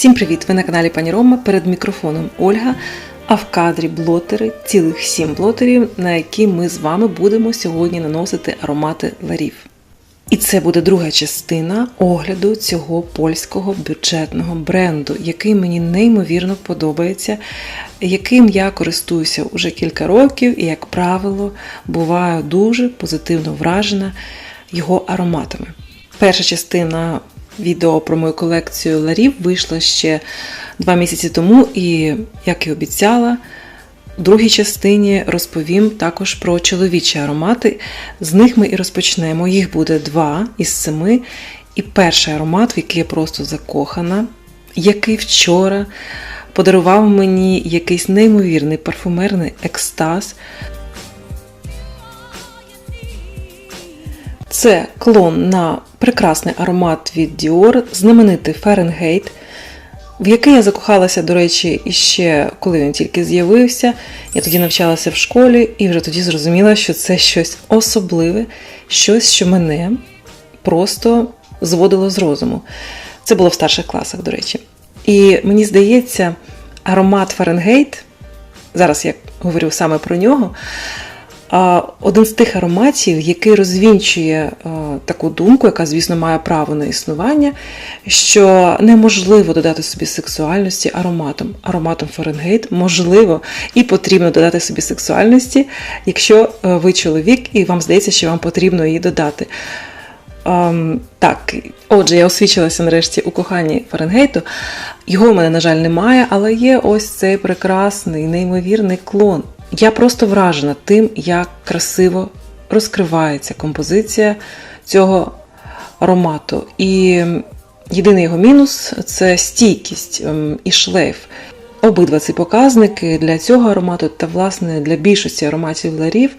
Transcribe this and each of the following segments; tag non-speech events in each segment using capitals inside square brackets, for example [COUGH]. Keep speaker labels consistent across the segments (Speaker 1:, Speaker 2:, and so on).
Speaker 1: Всім привіт! Ви на каналі Пані Рома. Перед мікрофоном Ольга, а в кадрі блотери, цілих сім блотерів, на які ми з вами будемо сьогодні наносити аромати ларів. І це буде друга частина огляду цього польського бюджетного бренду, який мені неймовірно подобається, яким я користуюся уже кілька років і, як правило, буваю дуже позитивно вражена його ароматами. Перша частина відео про мою колекцію ларів вийшла ще два місяці тому, і, як і обіцяла, в другій частині розповім також про чоловічі аромати. З них ми і розпочнемо. Їх буде два із семи. І перший аромат, в який я просто закохана, який вчора подарував мені якийсь неймовірний парфумерний екстаз. Це клон на прекрасний аромат від Dior, знаменитий Фаренгейт, в який я закохалася, до речі, іще коли він тільки з'явився. Я тоді навчалася в школі і вже тоді зрозуміла, що це щось особливе, щось, що мене просто зводило з розуму. Це було в старших класах, до речі. І мені здається, аромат Фаренгейт, зараз я говорю саме про нього. Один з тих ароматів, який розвінчує таку думку, яка, звісно, має право на існування, що неможливо додати собі сексуальності ароматом. Ароматом Фаренгейт можливо і потрібно додати собі сексуальності, якщо ви чоловік і вам здається, що вам потрібно її додати. Um, так, отже, я освічилася нарешті у коханні Фаренгейту. Його в мене, на жаль, немає, але є ось цей прекрасний, неймовірний клон. Я просто вражена тим, як красиво розкривається композиція цього аромату. І єдиний його мінус це стійкість і шлейф. Обидва ці показники для цього аромату та, власне, для більшості ароматів ларів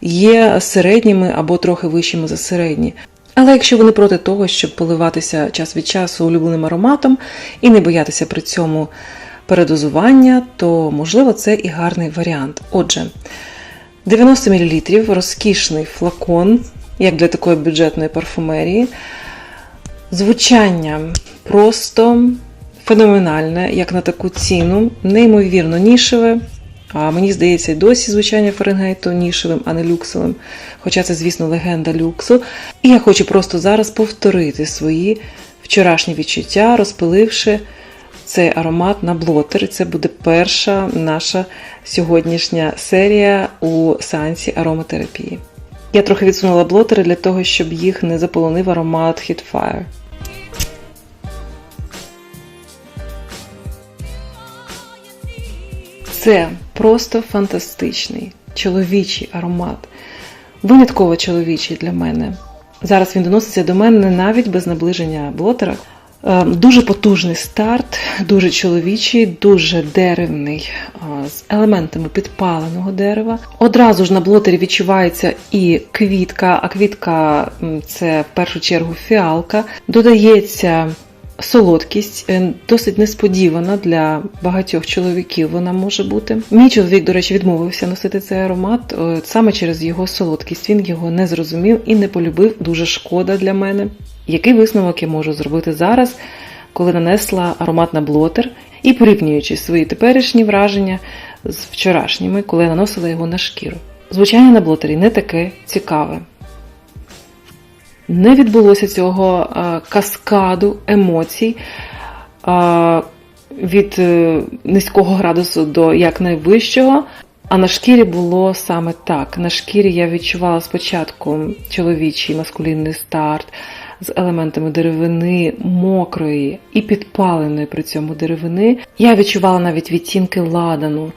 Speaker 1: є середніми або трохи вищими за середні. Але якщо ви не проти того, щоб поливатися час від часу улюбленим ароматом і не боятися при цьому передозування, то, можливо, це і гарний варіант. Отже, 90 мл розкішний флакон, як для такої бюджетної парфумерії. Звучання просто феноменальне, як на таку ціну, неймовірно нішеве. А мені здається, досі звучання Фаренгейту нішевим, а не люксовим. Хоча це, звісно, легенда люксу. І я хочу просто зараз повторити свої вчорашні відчуття, розпиливши цей аромат на блотер. Це буде перша наша сьогоднішня серія у сеансі ароматерапії. Я трохи відсунула блотери для того, щоб їх не заполонив аромат Hitfire. Це просто фантастичний чоловічий аромат. Винятково чоловічий для мене. Зараз він доноситься до мене навіть без наближення блотера. Дуже потужний старт, дуже чоловічий, дуже деревний, з елементами підпаленого дерева. Одразу ж на блотері відчувається і квітка, а квітка це в першу чергу фіалка. Додається солодкість, е, досить несподівана для багатьох чоловіків вона може бути. Мій чоловік, до речі, відмовився носити цей аромат саме через його солодкість. Він його не зрозумів і не полюбив. Дуже шкода для мене. Який висновок я можу зробити зараз, коли нанесла аромат на блотер і порівнюючи свої теперішні враження з вчорашніми, коли я наносила його на шкіру? Звучання на блотері не таке цікаве. Не відбулося цього а, каскаду емоцій а, від е, низького градусу до якнайвищого. А на шкірі було саме так. На шкірі я відчувала спочатку чоловічий маскулінний старт з елементами деревини, мокрої і підпаленої при цьому деревини. Я відчувала навіть відтінки ладану,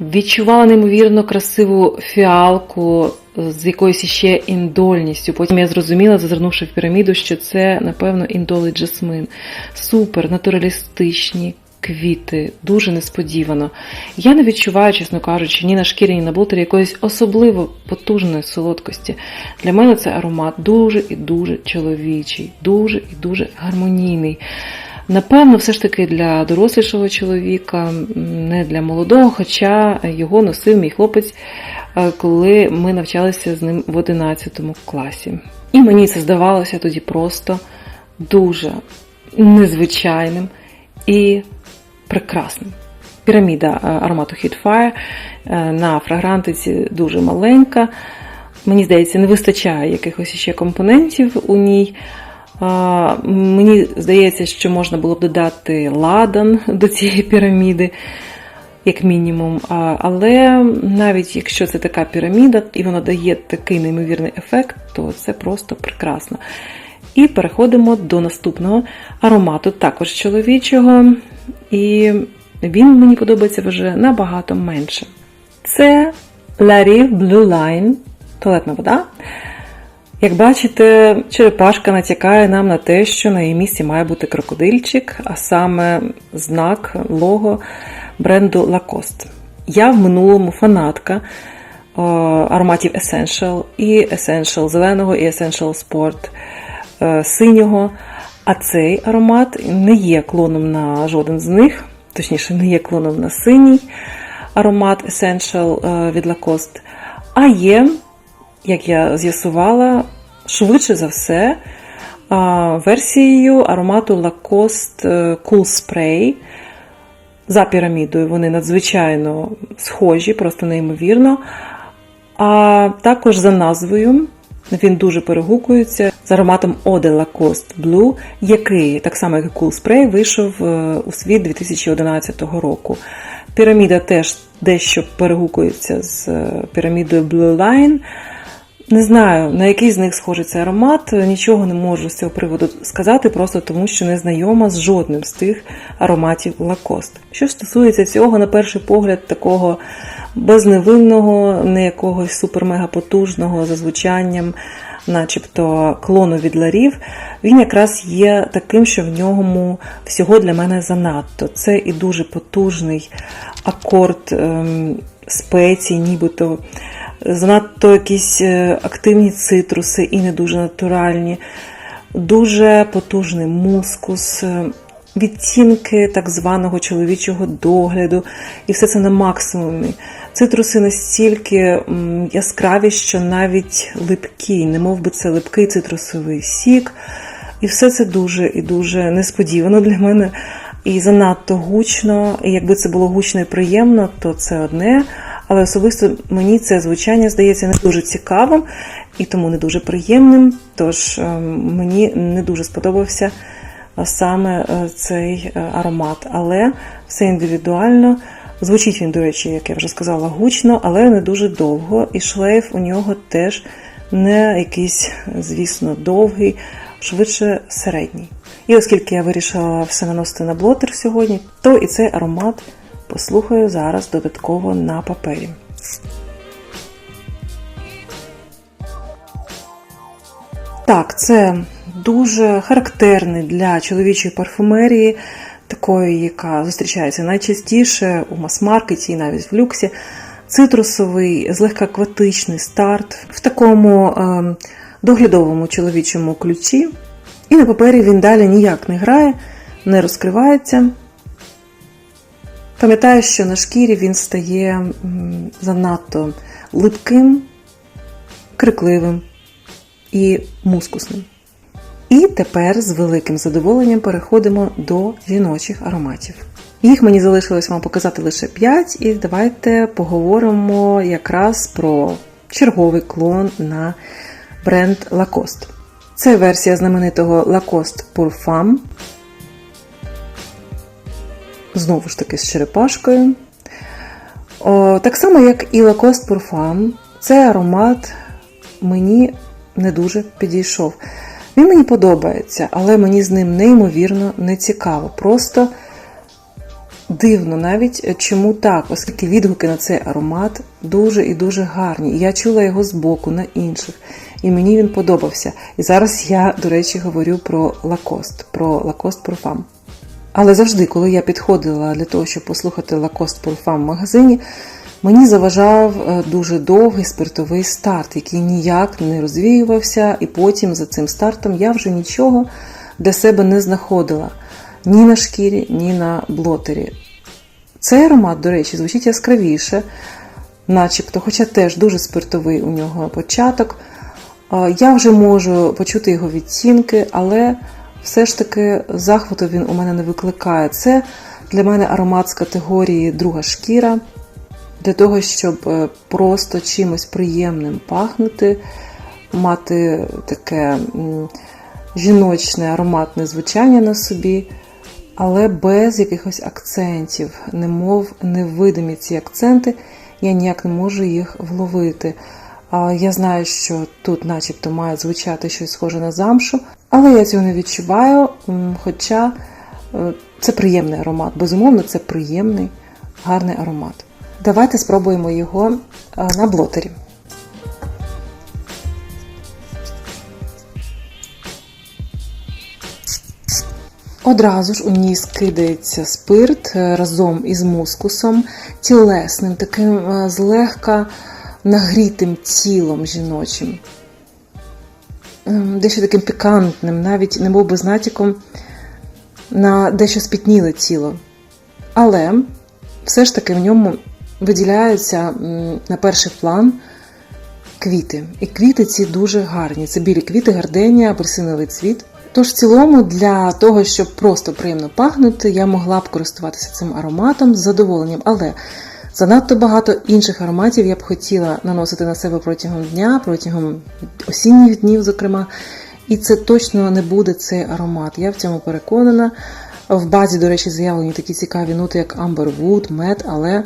Speaker 1: відчувала неймовірно красиву фіалку з якоюсь ще індольністю. Потім я зрозуміла, зазирнувши в піраміду, що це, напевно, індолий джасмин. Супер, натуралістичні квіти, дуже несподівано. Я не відчуваю, чесно кажучи, ні на шкірі, ні на блотері якоїсь особливо потужної солодкості. Для мене це аромат дуже і дуже чоловічий, дуже і дуже гармонійний. Напевно, все ж таки для дорослішого чоловіка, не для молодого, хоча його носив мій хлопець, коли ми навчалися з ним в 11 класі. І мені це здавалося тоді просто дуже незвичайним і прекрасним. Піраміда е, аромату Hit Fire е, на фрагрантиці дуже маленька. Мені здається, не вистачає якихось ще компонентів у ній. Мені здається, що можна було б додати ладан [LAUGHS] до цієї піраміди, як мінімум. Але навіть якщо це така піраміда і вона дає такий неймовірний ефект, то це просто прекрасно. І переходимо до наступного аромату, також чоловічого. І він мені подобається вже набагато менше. Це La Blue Line, туалетна вода. Як бачите, черепашка натякає нам на те, що на її місці має бути крокодильчик, а саме знак лого бренду Lacoste. Я в минулому фанатка о, ароматів Essential, і Essential зеленого, і Essential Sport е, синього. А цей аромат не є клоном на жоден з них, точніше, не є клоном на синій аромат Essential е, від Lacoste, а є як я з'ясувала, швидше за все, версією аромату Lacoste Cool Spray. За пірамідою вони надзвичайно схожі, просто неймовірно. А також за назвою він дуже перегукується з ароматом Eau de Lacoste Blue, який, так само як і Cool Spray, вийшов е, у світ 2011 року. Піраміда теж дещо перегукується з е, пірамідою Blue Line. Не знаю, на який з них схожий цей аромат, нічого не можу з цього приводу сказати, просто тому що не знайома з жодним з тих ароматів Lacoste. Що стосується цього, на перший погляд, такого безневинного, не якогось супер-мега потужного за звучанням, начебто клону від ларів, він якраз є таким, що в ньому всього для мене занадто. Це і дуже потужний акорд ем, спецій, нібито занадто якісь е, активні цитруси і не дуже натуральні, дуже потужний мускус, е, відтінки так званого чоловічого догляду, і все це на максимумі. Цитруси настільки яскраві, що навіть липкі, не мов би це липкий цитрусовий сік. І все це дуже і дуже несподівано для мене. І занадто гучно. І якби це було гучно і приємно, то це одне але особисто мені це звучання здається не дуже цікавим і тому не дуже приємним. Тож ем, мені не дуже сподобався е, саме е, цей е, аромат. Але все індивідуально. Звучить він, до речі, як я вже сказала, гучно, але не дуже довго. І шлейф у нього теж не якийсь, звісно, довгий, швидше середній. І оскільки я вирішила все наносити на блотер сьогодні, то і цей аромат Послухаю зараз додатково на папері. Так, це дуже характерний для чоловічої парфумерії, такої, яка зустрічається найчастіше у мас-маркеті і навіть в люксі. Цитрусовий, злегка акватичний старт в такому е, доглядовому чоловічому ключі. І на папері він далі ніяк не грає, не розкривається. Пам'ятаю, що на шкірі він стає занадто липким, крикливим і мускусним. І тепер з великим задоволенням переходимо до жіночих ароматів. Їх мені залишилось вам показати лише 5, і давайте поговоримо якраз про черговий клон на бренд Lacoste. Це версія знаменитого Lacoste Femme знову ж таки з черепашкою. О, Так само, як і Lacoste Parfum, цей аромат мені не дуже підійшов. Він мені подобається, але мені з ним неймовірно не цікаво. Просто дивно навіть, чому так, оскільки відгуки на цей аромат дуже і дуже гарні. я чула його з боку на інших, і мені він подобався. І зараз я, до речі, говорю про Lacoste, про Lacoste Parfum. Але завжди, коли я підходила для того, щоб послухати Lacoste Parfum в магазині, мені заважав е, дуже довгий спиртовий старт, який ніяк не розвіювався, і потім за цим стартом я вже нічого для себе не знаходила ні на шкірі, ні на блотері. Цей аромат, до речі, звучить яскравіше, начебто, хоча теж дуже спиртовий у нього початок. Я вже можу почути його відтінки, але все ж таки захвату він у мене не викликає. Це для мене аромат з категорії друга шкіра, для того, щоб е, просто чимось приємним пахнути, мати таке жіночне ароматне звучання на собі, але без якихось акцентів, немов невидимі ці акценти, я ніяк не можу їх вловити. Я знаю, що тут, начебто, має звучати щось схоже на замшу, але я цього не відчуваю. Хоча е, це приємний аромат. Безумовно, це приємний, гарний аромат. Давайте спробуємо його е, на блотері. Одразу ж у ніс кидається спирт е, разом із мускусом, тілесним, таким е, злегка нагрітим тілом жіночим. Ем, Дещо таким пікантним, навіть не був би з натяком на дещо спітніле тіло. Але все ж таки в ньому виділяються на перший план квіти. І квіти ці дуже гарні. Це білі квіти, гарденія, апельсиновий цвіт. Тож, в цілому, для того, щоб просто приємно пахнути, я могла б користуватися цим ароматом з задоволенням. Але занадто багато інших ароматів я б хотіла наносити на себе протягом дня, протягом осінніх днів, зокрема. І це точно не буде цей аромат. Я в цьому переконана. В базі, до речі, заявлені такі цікаві ноти, як Amberwood, мед, але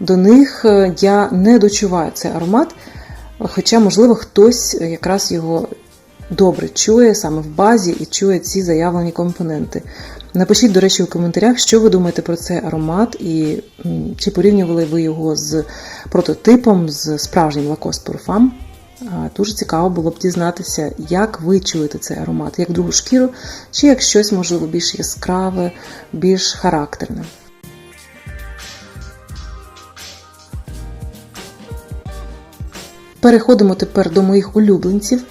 Speaker 1: до них е, я не дочуваю цей аромат. Хоча, можливо, хтось якраз його добре чує саме в базі і чує ці заявлені компоненти. Напишіть, до речі, у коментарях, що ви думаєте про цей аромат, і чи порівнювали ви його з прототипом, з справжнім Lacoste Parfum. Дуже цікаво було б дізнатися, як ви чуєте цей аромат, як другу шкіру, чи як щось, можливо, більш яскраве, більш характерне. Переходимо тепер до моїх улюбленців.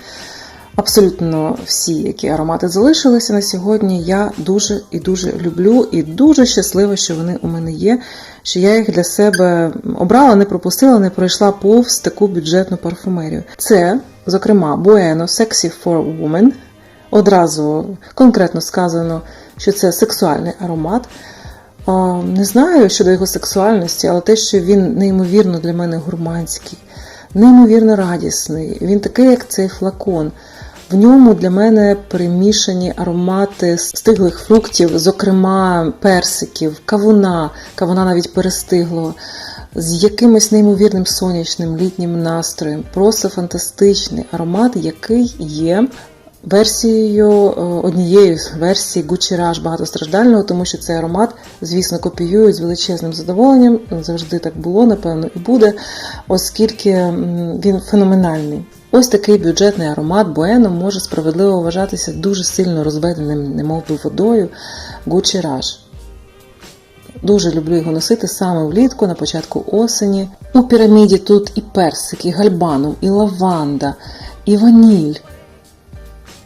Speaker 1: Абсолютно всі, які аромати залишилися на сьогодні, я дуже і дуже люблю, і дуже щаслива, що вони у мене є. Що я їх для себе обрала, не пропустила, не пройшла повз таку бюджетну парфумерію. Це, зокрема, Bueno Sexy for Women. Одразу конкретно сказано, що це сексуальний аромат. Не знаю щодо його сексуальності, але те, що він неймовірно для мене гурманський, неймовірно радісний. Він такий, як цей флакон. В ньому для мене перемішані аромати стиглих фруктів, зокрема персиків, кавуна, кавуна навіть перестигло. з якимось неймовірним сонячним літнім настроєм. Просто фантастичний аромат, який є версією е, однією з версій Gucci Rush багатостраждального, тому що цей аромат, звісно, копіюють з величезним задоволенням. Завжди так було, напевно, і буде, оскільки він феноменальний. Ось такий бюджетний аромат Bueno може справедливо вважатися дуже сильно розведеним, немов би водою Gucci Rush. Дуже люблю його носити саме влітку, на початку осені. У піраміді тут і персик, і гальбанум, і лаванда, і ваніль,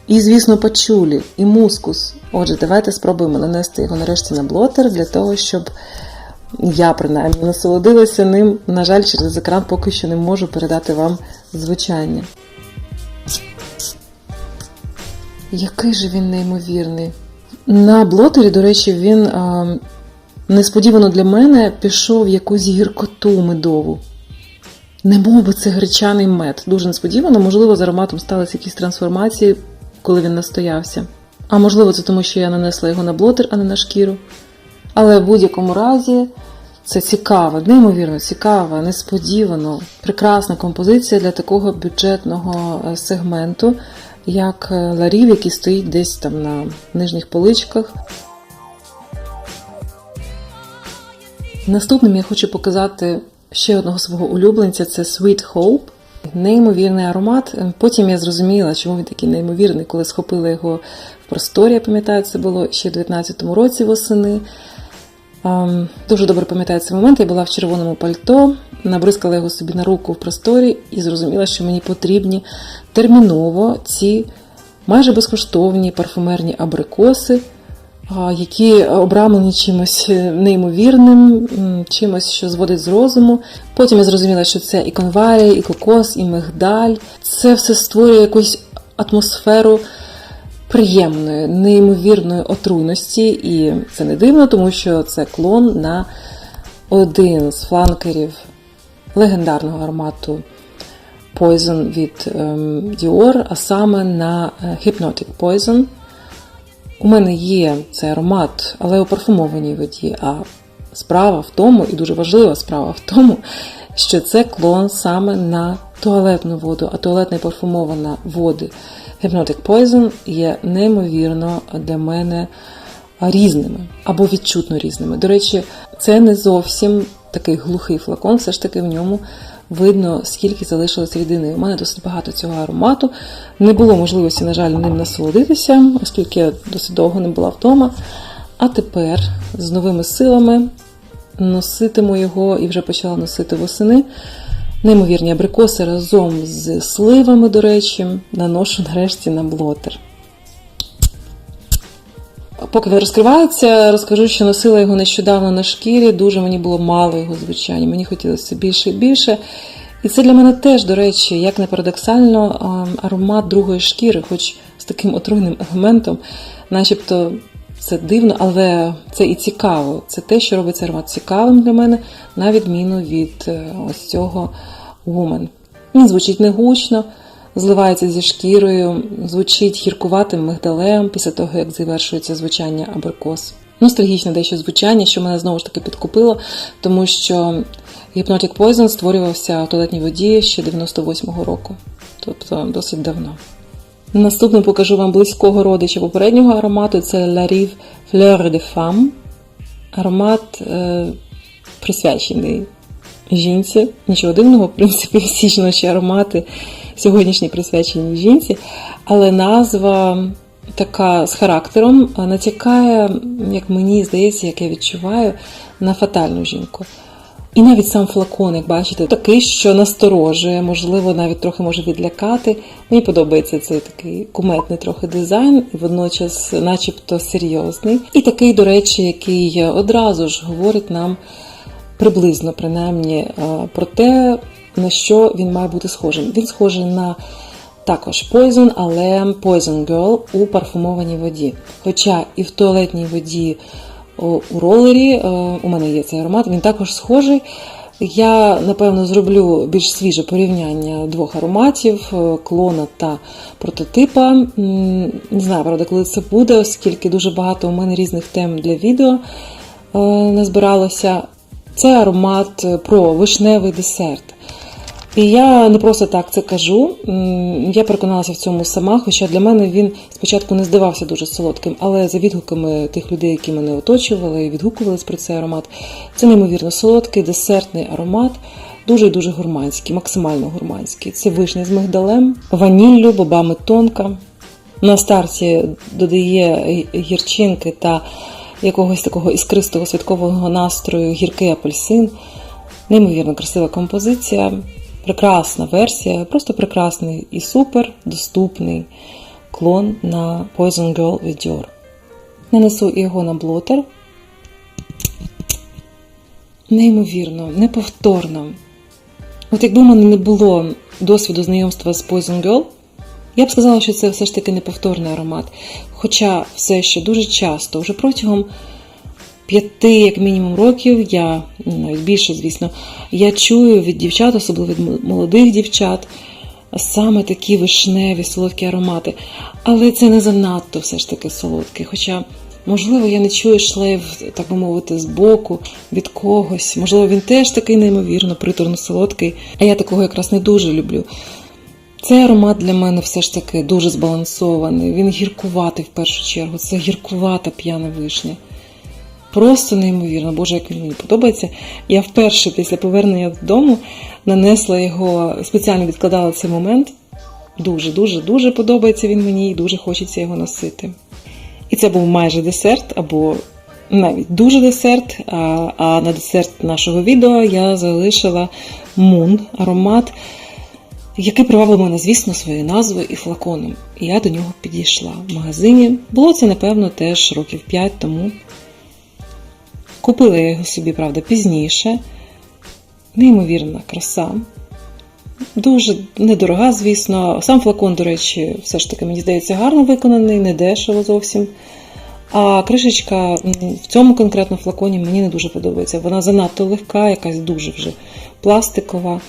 Speaker 1: і, звісно, пачулі, і мускус. Отже, давайте спробуємо нанести його нарешті на блотер для того, щоб я принаймні насолодилася ним. На жаль, через екран поки що не можу передати вам звучання. Який же він неймовірний. На блотері, до речі, він а, несподівано для мене пішов якусь гіркоту медову. Не мов би це гречаний мед. Дуже несподівано, можливо, з ароматом сталися якісь трансформації, коли він настоявся. А можливо, це тому, що я нанесла його на блотер, а не на шкіру. Але в будь-якому разі це цікава, неймовірно цікава, несподівано, прекрасна композиція для такого бюджетного е, сегменту, як е, Ларів, який стоїть десь там на нижніх поличках. Наступним я хочу показати ще одного свого улюбленця це Sweet Hope. Неймовірний аромат. Потім я зрозуміла, чому він такий неймовірний, коли схопила його в просторі. Я пам'ятаю, це було ще в 19-му році восени. Ем, Дуже добре пам'ятаю цей момент. Я була в червоному пальто, набризкала його собі на руку в просторі і зрозуміла, що мені потрібні терміново ці майже безкоштовні парфумерні абрикоси, які обрамлені чимось неймовірним, чимось, що зводить з розуму. Потім я зрозуміла, що це і конвалій, і кокос, і мигдаль. Це все створює якусь атмосферу приємної, неймовірної отруйності, і це не дивно, тому що це клон на один з фланкерів легендарного аромату Poison від ем, Dior, а саме на е, Hypnotic Poison. У мене є цей аромат, але у парфумованій воді. А справа в тому, і дуже важлива справа в тому, що це клон саме на туалетну воду, а туалетна і парфумована води Hypnotic Poison є неймовірно для мене різними або відчутно різними. До речі, це не зовсім такий глухий флакон, все ж таки в ньому видно, скільки залишилося рідини. У мене досить багато цього аромату. Не було можливості, на жаль, ним насолодитися, оскільки я досить довго не була вдома. А тепер з новими силами носитиму його і вже почала носити восени. Неймовірні абрикоси разом з сливами, до речі, наношу нарешті на блотер. Поки він розкривається, розкажу, що носила його нещодавно на шкірі. Дуже мені було мало його звучання. Мені хотілося більше і більше. І це для мене теж, до речі, як не парадоксально, аромат другої шкіри, хоч з таким отруйним елементом, начебто це дивно, але це і цікаво. Це те, що робить цей аромат цікавим для мене, на відміну від е, ось цього Woman. Він звучить негучно, зливається зі шкірою, звучить гіркуватим мигдалем після того, як завершується звучання абрикос. Ностальгічне дещо звучання, що мене знову ж таки підкупило, тому що Hypnotic Poison створювався в туалетній воді ще 98-го року, тобто досить давно. Наступним покажу вам близького родича попереднього аромату це La Rive Fleur de Femme. Аромат е, присвячений жінці. Нічого дивного, в принципі, [LAUGHS] всі жіночі аромати сьогоднішні присвячені жінці, але назва така з характером натякає, як мені здається, як я відчуваю, на фатальну жінку. І навіть сам флакон, як бачите, такий, що насторожує, можливо, навіть трохи може відлякати. Мені подобається цей такий куметний трохи дизайн, водночас, начебто, серйозний. І такий, до речі, який одразу ж говорить нам приблизно, принаймні, про те, на що він має бути схожим. Він схожий на також Poison, але Poison Girl у парфумованій воді. Хоча і в туалетній воді у ролері. Е, у мене є цей аромат, він також схожий. Я, напевно, зроблю більш свіже порівняння двох ароматів е, клона та прототипа. Не знаю, правда, коли це буде, оскільки дуже багато у мене різних тем для відео е, назбиралося. Це аромат про вишневий десерт. І я не просто так це кажу. Я переконалася в цьому сама, хоча для мене він спочатку не здавався дуже солодким, але за відгуками тих людей, які мене оточували і відгукувались про цей аромат, це неймовірно солодкий, десертний аромат, дуже дуже гурманський, максимально гурманський. Це вишня з мигдалем, ваніллю, бобами тонка. На старті додає гірчинки та якогось такого іскристого святкового настрою, гіркий апельсин. Неймовірно красива композиція прекрасна версія, просто прекрасний і супер доступний клон на Poison Girl від Dior. Нанесу його на блотер. Неймовірно, неповторно. От якби в мене не було досвіду знайомства з Poison Girl, я б сказала, що це все ж таки неповторний аромат. Хоча все ще дуже часто, вже протягом п'яти, як мінімум, років, я ну, навіть більше, звісно, я чую від дівчат, особливо від молодих дівчат, саме такі вишневі, солодкі аромати. Але це не занадто все ж таки солодке. Хоча, можливо, я не чую шлейф, так би мовити, з боку, від когось. Можливо, він теж такий неймовірно, приторно солодкий, а я такого якраз не дуже люблю. Цей аромат для мене все ж таки дуже збалансований. Він гіркуватий в першу чергу. Це гіркувата п'яна вишня. Просто неймовірно, Боже, як він мені подобається. Я вперше після повернення додому нанесла його, спеціально відкладала цей момент. Дуже-дуже дуже подобається він мені і дуже хочеться його носити. І це був майже десерт, або навіть дуже десерт. А, а на десерт нашого відео я залишила мун аромат, який привабив мене, звісно, своєю назвою і флаконом. І я до нього підійшла в магазині. Було це, напевно, теж років 5 тому. Купила я його собі, правда, пізніше. Неймовірна краса. Дуже недорога, звісно. Сам флакон, до речі, все ж таки, мені здається, гарно виконаний, не дешево зовсім. А кришечка в цьому конкретно флаконі мені не дуже подобається. Вона занадто легка, якась дуже вже пластикова.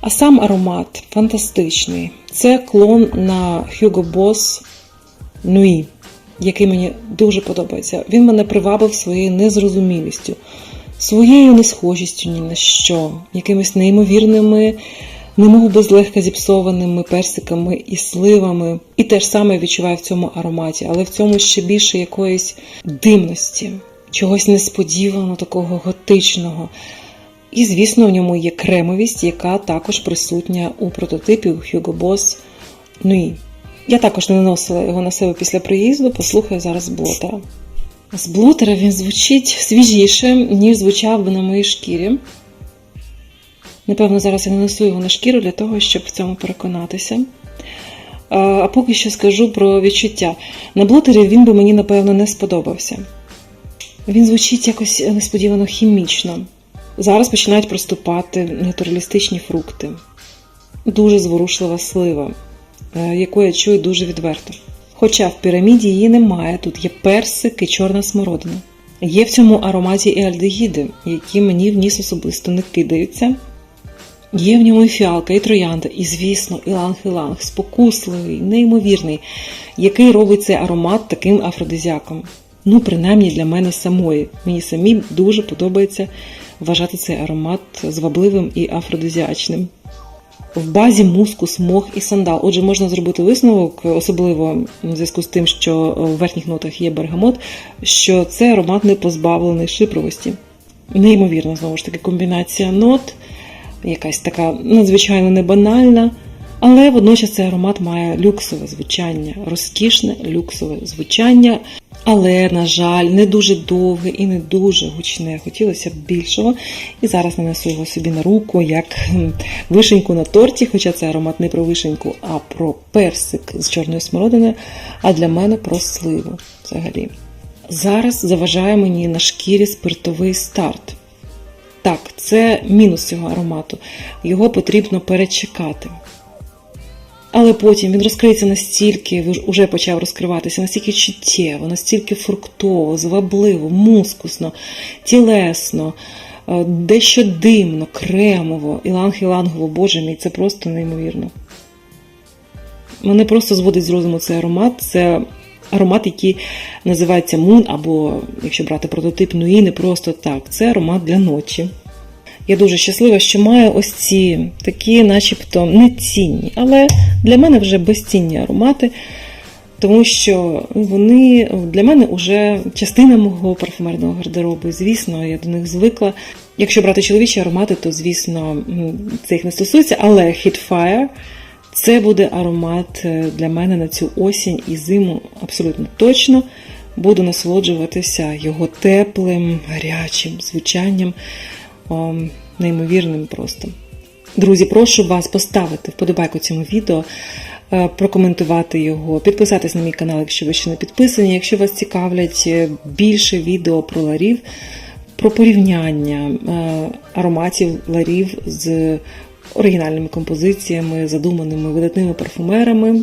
Speaker 1: А сам аромат фантастичний. Це клон на Hugo Boss Nui, який мені дуже подобається. Він мене привабив своєю незрозумілістю, своєю несхожістю ні на що, якимись неймовірними, немов би злегка зіпсованими персиками і сливами. І те ж саме відчуваю в цьому ароматі, але в цьому ще більше якоїсь димності, чогось несподіваного, такого готичного. І, звісно, в ньому є кремовість, яка також присутня у прототипі у Hugo Boss Nui. Я також не наносила його на себе після приїзду, послухаю зараз блотера. З блотера він звучить свіжіше, ніж звучав би на моїй шкірі. Напевно, зараз я нанесу його на шкіру для того, щоб в цьому переконатися. А, поки що скажу про відчуття. На блотері він би мені, напевно, не сподобався. Він звучить якось несподівано хімічно. Зараз починають проступати натуралістичні фрукти. Дуже зворушлива слива, яку я чую дуже відверто. Хоча в піраміді її немає, тут є персик і чорна смородина. Є в цьому ароматі і альдегіди, які мені в ніс особисто не кидаються. Є в ньому і фіалка, і троянда, і, звісно, іланг-іланг, спокусливий, неймовірний, який робить цей аромат таким афродизіаком. Ну, принаймні для мене самої. Мені самі дуже подобається вважати цей аромат звабливим і афродизіачним. В базі мускус, мох і сандал. Отже, можна зробити висновок, особливо в зв'язку з тим, що в верхніх нотах є бергамот, що цей аромат не позбавлений шипровості. Неймовірна, знову ж таки, комбінація нот, якась така надзвичайно небанальна, але водночас цей аромат має люксове звучання, розкішне люксове звучання. Але, на жаль, не дуже довге і не дуже гучне. Хотілося б більшого. І зараз нанесу його собі на руку, як вишеньку на торті, хоча це аромат не про вишеньку, а про персик з чорної смородини, а для мене про сливу взагалі. Зараз заважає мені на шкірі спиртовий старт. Так, це мінус цього аромату. Його потрібно перечекати. Але потім він розкриється настільки, вже почав розкриватися, настільки чуттєво, настільки фруктово, звабливо, мускусно, тілесно, е, дещо димно, кремово, іланг-ілангово, боже мій, це просто неймовірно. Мене просто зводить з розуму цей аромат. Це аромат, який називається Мун, або, якщо брати прототип Нуї, не просто так. Це аромат для ночі. Я дуже щаслива, що маю ось ці такі, начебто, нецінні, але для мене вже безцінні аромати, тому що вони для мене вже частина мого парфумерного гардеробу. Звісно, я до них звикла. Якщо брати чоловічі аромати, то, звісно, це їх не стосується, але Hitfire – це буде аромат для мене на цю осінь і зиму абсолютно точно. Буду насолоджуватися його теплим, гарячим звучанням неймовірним просто. Друзі, прошу вас поставити вподобайку цьому відео, е, прокоментувати його, підписатись на мій канал, якщо ви ще не підписані. Якщо вас цікавлять е, більше відео про ларів, про порівняння е, ароматів ларів з оригінальними композиціями, задуманими видатними парфумерами.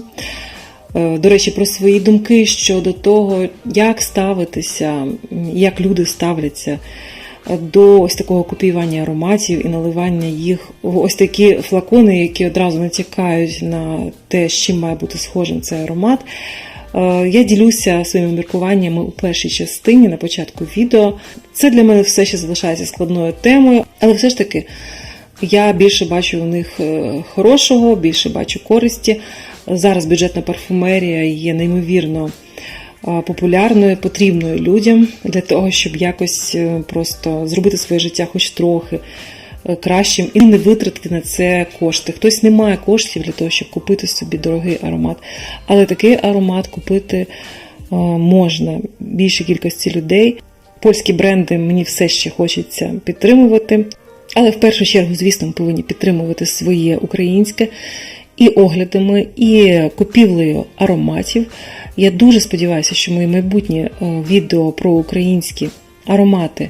Speaker 1: До речі, про свої думки щодо того, як ставитися, як люди ставляться до ось такого копіювання ароматів і наливання їх в ось такі флакони, які одразу натякають на те, з чим має бути схожим цей аромат. Е, я ділюся своїми міркуваннями у першій частині на початку відео. Це для мене все ще залишається складною темою, але все ж таки я більше бачу у них е, хорошого, більше бачу користі. Зараз бюджетна парфумерія є неймовірно популярною, потрібною людям для того, щоб якось е, просто зробити своє життя хоч трохи е, кращим і не витратити на це кошти. Хтось не має коштів для того, щоб купити собі дорогий аромат, але такий аромат купити е, можна більшій кількості людей. Польські бренди мені все ще хочеться підтримувати. Але в першу чергу, звісно, ми повинні підтримувати своє українське і оглядами, і купівлею ароматів. Я дуже сподіваюся, що мої майбутні е, відео про українські аромати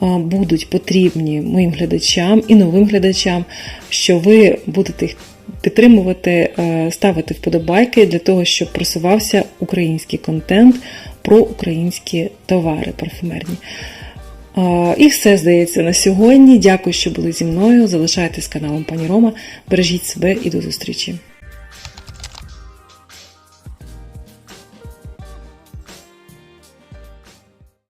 Speaker 1: будуть потрібні моїм глядачам і новим глядачам, що ви будете їх підтримувати, е, ставити вподобайки для того, щоб просувався український контент про українські товари парфумерні. Е, І все здається на сьогодні. Дякую, що були зі мною. Залишайтесь каналом Пані Рома. Бережіть себе і до зустрічі.